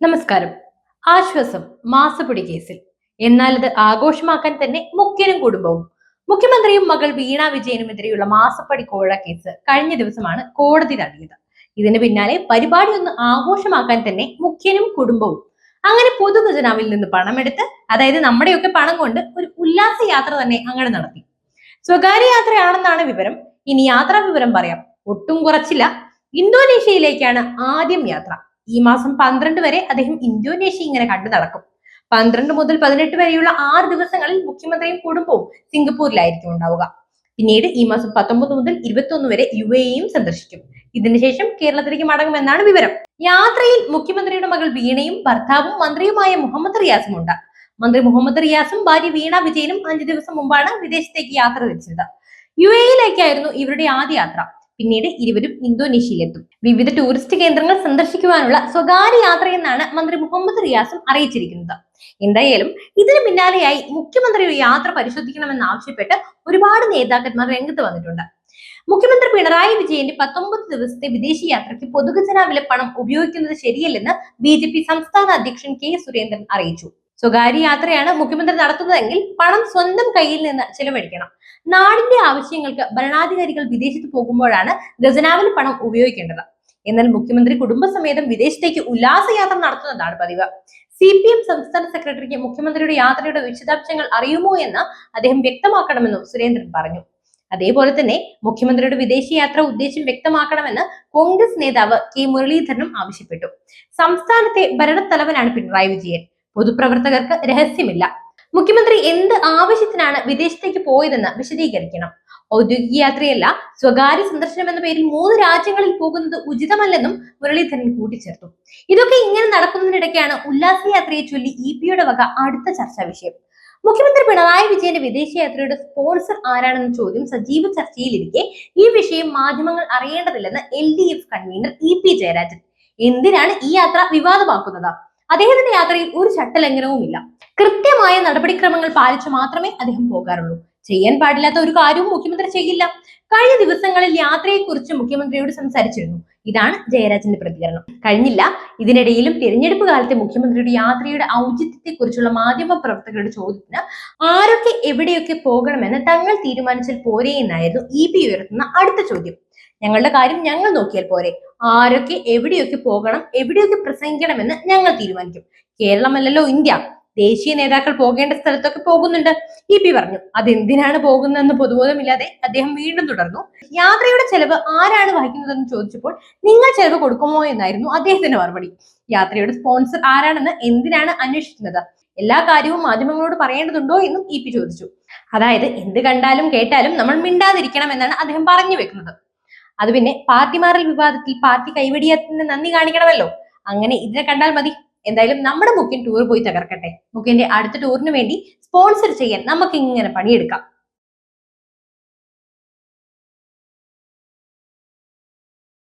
നമസ്കാരം. ആശ്വാസം മാസപ്പൊടി കേസിൽ. എന്നാൽ അത് ആഘോഷമാക്കാൻ തന്നെ മുഖ്യനും കുടുംബവും. മുഖ്യമന്ത്രിയും മകൾ വീണ വിജയനുമെതിരെയുള്ള മാസപ്പടി കോഴ കേസ് കഴിഞ്ഞ ദിവസമാണ് കോടതി തള്ളിയത്. ഇതിന് പിന്നാലെ പരിപാടി ഒന്ന് ആഘോഷമാക്കാൻ തന്നെ മുഖ്യനും കുടുംബവും. അങ്ങനെ പൊതുഖജനാവിൽ നിന്ന് പണമെടുത്ത് അതായത് നമ്മുടെയൊക്കെ പണം കൊണ്ട് ഒരു ഉല്ലാസ യാത്ര തന്നെ അങ്ങനെ നടത്തി. സ്വകാര്യ യാത്രയാണെന്നാണ് വിവരം. ഇനി യാത്രാ വിവരം പറയാം. ഒട്ടും കുറച്ചില്ല. ഇന്തോനേഷ്യയിലേക്കാണ് ആദ്യം യാത്ര. ഈ മാസം പന്ത്രണ്ട് വരെ അദ്ദേഹം ഇന്തോനേഷ്യ ഇങ്ങനെ കണ്ടു നടക്കും. പന്ത്രണ്ട് മുതൽ പതിനെട്ട് വരെയുള്ള ആറ് ദിവസങ്ങളിൽ മുഖ്യമന്ത്രിയും കുടുംബവും സിംഗപ്പൂരിലായിരിക്കും ഉണ്ടാവുക. പിന്നീട് ഈ മാസം പത്തൊമ്പത് മുതൽ ഇരുപത്തി വരെ യു എയും സന്ദർശിക്കും ഇതിനുശേഷം കേരളത്തിലേക്ക് മടങ്ങുമെന്നാണ് വിവരം. യാത്രയിൽ മുഖ്യമന്ത്രിയുടെ മകൾ വീണയും ഭർത്താവും മന്ത്രിയുമായ മുഹമ്മദ് റിയാസും ഉണ്ട്. മന്ത്രി മുഹമ്മദ് റിയാസും ഭാര്യ വീണ വിജയനും അഞ്ചു ദിവസം മുമ്പാണ് വിദേശത്തേക്ക് യാത്ര തിരിച്ചത്. യു എയിലേക്കായിരുന്നു ഇവരുടെ ആദ്യ യാത്ര. പിന്നീട് ഇരുവരും ഇന്തോനേഷ്യയിലെത്തും. വിവിധ ടൂറിസ്റ്റ് കേന്ദ്രങ്ങൾ സന്ദർശിക്കുവാനുള്ള സ്വകാര്യ യാത്രയെന്നാണ് മന്ത്രി മുഹമ്മദ് റിയാസും അറിയിച്ചിരിക്കുന്നത്. എന്തായാലും ഇതിനു പിന്നാലെയായി മുഖ്യമന്ത്രി ഒരു യാത്ര പരിശോധിക്കണമെന്ന് ആവശ്യപ്പെട്ട് ഒരുപാട് നേതാക്കന്മാർ രംഗത്ത് വന്നിട്ടുണ്ട്. മുഖ്യമന്ത്രി പിണറായി വിജയന്റെ പത്തൊമ്പത് ദിവസത്തെ വിദേശ യാത്രയ്ക്ക് പൊതുഖജനാവിലെ പണം ഉപയോഗിക്കുന്നത് ശരിയല്ലെന്ന് ബി സംസ്ഥാന അധ്യക്ഷൻ കെ സുരേന്ദ്രൻ അറിയിച്ചു. സ്വകാര്യ യാത്രയാണ് മുഖ്യമന്ത്രി നടത്തുന്നതെങ്കിൽ പണം സ്വന്തം കയ്യിൽ നിന്ന് ചെലവഴിക്കണം. നാടിന്റെ ആവശ്യങ്ങൾക്ക് ഭരണാധികാരികൾ വിദേശത്ത് പോകുമ്പോഴാണ് ഖജനാവിൽ പണം ഉപയോഗിക്കേണ്ടത്. എന്നാൽ മുഖ്യമന്ത്രി കുടുംബസമേതം വിദേശത്തേക്ക് ഉല്ലാസയാത്ര നടത്തുന്നതാണ് പതിവ്. സി പി എം സംസ്ഥാന സെക്രട്ടറിക്ക് മുഖ്യമന്ത്രിയുടെ യാത്രയുടെ വിശദാംശങ്ങൾ അറിയുമോ എന്ന് അദ്ദേഹം വ്യക്തമാക്കണമെന്നും സുരേന്ദ്രൻ പറഞ്ഞു. അതേപോലെ തന്നെ മുഖ്യമന്ത്രിയുടെ വിദേശയാത്ര ഉദ്ദേശം വ്യക്തമാക്കണമെന്ന് കോൺഗ്രസ് നേതാവ് കെ മുരളീധരനും ആവശ്യപ്പെട്ടു. സംസ്ഥാനത്തെ ഭരണത്തലവനാണ് പിണറായി വിജയൻ. പൊതുപ്രവർത്തകർക്ക് രഹസ്യമില്ല. മുഖ്യമന്ത്രി എന്ത് ആവശ്യത്തിനാണ് വിദേശത്തേക്ക് പോയതെന്ന് വിശദീകരിക്കണം. ഔദ്യോഗിക യാത്രയല്ല സ്വകാര്യ സന്ദർശനം എന്ന പേരിൽ മൂന്ന് രാജ്യങ്ങളിൽ പോകുന്നത് ഉചിതമല്ലെന്നും മുരളീധരൻ കൂട്ടിച്ചേർത്തു. ഇതൊക്കെ ഇങ്ങനെ നടക്കുന്നതിനിടയ്ക്കാണ് ഉല്ലാസയാത്രയെ ചൊല്ലി ഇ പിയുടെ വക അടുത്ത ചർച്ചാ വിഷയം. മുഖ്യമന്ത്രി പിണറായി വിജയന്റെ വിദേശയാത്രയുടെ സ്പോൺസർ ആരാണെന്ന ചോദ്യം സജീവ ചർച്ചയിലിരിക്കെ ഈ വിഷയം മാധ്യമങ്ങൾ അറിയേണ്ടതില്ലെന്ന് L D F convener E P Jayarajan. എന്തിനാണ് ഈ യാത്ര വിവാദമാക്കുന്നത്? അദ്ദേഹത്തിന്റെ യാത്രയിൽ ഒരു ചട്ടലംഘനവുമില്ല. കൃത്യമായ നടപടിക്രമങ്ങൾ പാലിച്ചു മാത്രമേ അദ്ദേഹം പോകാറുള്ളൂ. ചെയ്യാൻ പാടില്ലാത്ത ഒരു കാര്യവും മുഖ്യമന്ത്രി ചെയ്യില്ല. കഴിഞ്ഞ ദിവസങ്ങളിൽ യാത്രയെക്കുറിച്ച് മുഖ്യമന്ത്രിയോട് സംസാരിച്ചിരുന്നു. ഇതാണ് ജയരാജന്റെ പ്രതികരണം. കഴിഞ്ഞില്ല. ഇതിനിടയിലും തിരഞ്ഞെടുപ്പ് കാലത്തെ മുഖ്യമന്ത്രിയുടെ യാത്രയുടെ ഔചിത്യത്തെക്കുറിച്ചുള്ള മാധ്യമ പ്രവർത്തകരുടെ ചോദ്യത്തിന് ആരൊക്കെ എവിടെയൊക്കെ പോകണമെന്ന് തങ്ങൾ തീരുമാനിച്ചാൽ പോരേ എന്നായിരുന്നു ഇ പി ഉയർത്തുന്ന അടുത്ത ചോദ്യം. ഞങ്ങളുടെ കാര്യം ഞങ്ങൾ നോക്കിയാൽ പോരെ. ആരൊക്കെ എവിടെയൊക്കെ പോകണം എവിടെയൊക്കെ പ്രസംഗിക്കണമെന്ന് ഞങ്ങൾ തീരുമാനിക്കും. കേരളമല്ലല്ലോ ഇന്ത്യ. ദേശീയ നേതാക്കൾ പോകേണ്ട സ്ഥലത്തൊക്കെ പോകുന്നുണ്ട്. ഇ പി പറഞ്ഞു അതെന്തിനാണ് പോകുന്നതെന്ന് പൊതുബോധമില്ലാതെ അദ്ദേഹം വീണ്ടും തുടർന്നു. യാത്രയുടെ ചെലവ് ആരാണ് വഹിക്കുന്നതെന്ന് ചോദിച്ചപ്പോൾ നിങ്ങൾ ചെലവ് കൊടുക്കുമോ എന്നായിരുന്നു അദ്ദേഹത്തിന്റെ മറുപടി. യാത്രയുടെ സ്പോൺസർ ആരാണെന്ന് എന്തിനാണ് അന്വേഷിക്കുന്നത്? എല്ലാ കാര്യവും മാധ്യമങ്ങളോട് പറയേണ്ടതുണ്ടോ എന്നും ഇ പി ചോദിച്ചു. അതായത് എന്ത് കണ്ടാലും കേട്ടാലും നമ്മൾ മിണ്ടാതിരിക്കണം എന്നാണ് അദ്ദേഹം പറഞ്ഞു വെക്കുന്നത്. അത് പിന്നെ പാർട്ടി മാറൽ വിവാദത്തിൽ പാർട്ടി കൈവെടിയത്തിന് നന്ദി കാണിക്കണമല്ലോ. അങ്ങനെ ഇതിനെ കണ്ടാൽ മതി. എന്തായാലും നമ്മുടെ മുക്കിൻ ടൂർ പോയി തകർക്കട്ടെ. മുക്കിന്റെ അടുത്ത ടൂറിന് വേണ്ടി സ്പോൺസർ ചെയ്യാൻ നമുക്ക് ഇങ്ങനെ പണിയെടുക്കാം.